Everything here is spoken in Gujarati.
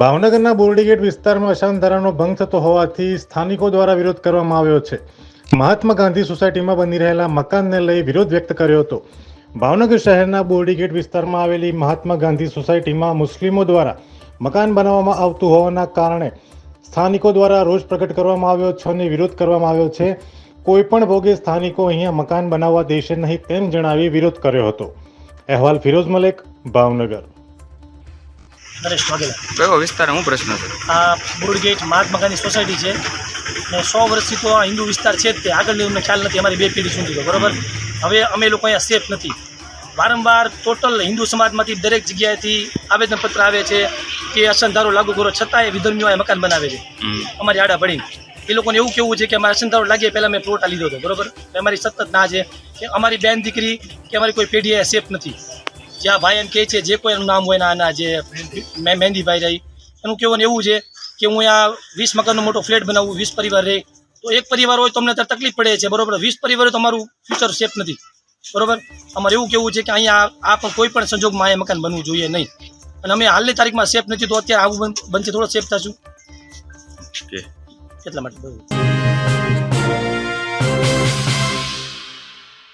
ભાવનગરના બોરડીગેટ વિસ્તારમાં અશાંત ધારાનો ભંગ થતો હોવાથી સ્થાનિકો દ્વારા વિરોધ કરવામાં આવ્યો છે. મહાત્મા ગાંધી સોસાયટીમાં બની રહેલા મકાનને લઈ વિરોધ વ્યક્ત કર્યો હતો. ભાવનગર શહેરના બોરડીગેટ વિસ્તારમાં આવેલી મહાત્મા ગાંધી સોસાયટીમાં મુસ્લિમો દ્વારા મકાન બનાવવામાં આવતું હોવાના કારણે સ્થાનિકો દ્વારા રોષ પ્રગટ કરવામાં આવ્યો છે અને વિરોધ કરવામાં આવ્યો છે. કોઈ પણ ભોગે સ્થાનિકો અહીંયા મકાન બનાવવા દેશે નહીં તેમ જણાવી વિરોધ કર્યો હતો. અહેવાલ ફિરોઝ મલેક ભાવનગર. નરેશ વાઘેલા. કયો વિસ્તાર હું પ્રશ્ન છે આ બોર્ડગેટ મહાત્મા ગાંધી સોસાયટી છે ને સો વર્ષથી તો આ હિન્દુ વિસ્તાર છે જ તે. આગળની અમને ખ્યાલ નથી અમારી બે પેઢી સુધી બરોબર? હવે અમે લોકો અહીંયા સેફ નથી. વારંવાર ટોટલ હિન્દુ સમાજમાંથી દરેક જગ્યાએથી આવેદનપત્ર આવે છે કે અસંધારો લાગુ કરો છતાંય વિધર્મીઓ મકાન બનાવે છે. અમારી આડા પડી એ લોકોને એવું કેવું છે કે અમારા અસંધારો લાગે પહેલાં મેં પ્લોટ લીધો હતો, બરોબર? અમારી સતત ના છે. કે અમારી બેન દીકરી, કે અમારી કોઈ પેઢી સેફ નથી. જ્યાં ભાઈ એમ કહે છે, જે કોઈ એનું નામ હોય ના આના જે મહેંદીભાઈ રહી એનું કહેવાનું એવું છે કે હું અહીંયા વીસ મકાનનો મોટો ફ્લેટ બનાવું, વીસ પરિવાર રહે. તો એક પરિવાર હોય તો અમને અત્યારે તકલીફ પડે છે, બરોબર? વીસ પરિવાર હોય તો ફ્યુચર સેફ નથી, બરોબર? અમારે એવું કેવું છે કે અહીંયા આ પણ કોઈ પણ સંજોગમાં અહીંયા મકાન બનવું જોઈએ નહીં. અને અમે હાલની તારીખમાં સેફ નથી, તો અત્યારે આવું બન- બનશે, થોડો સેફ થશું. કે Es la martita.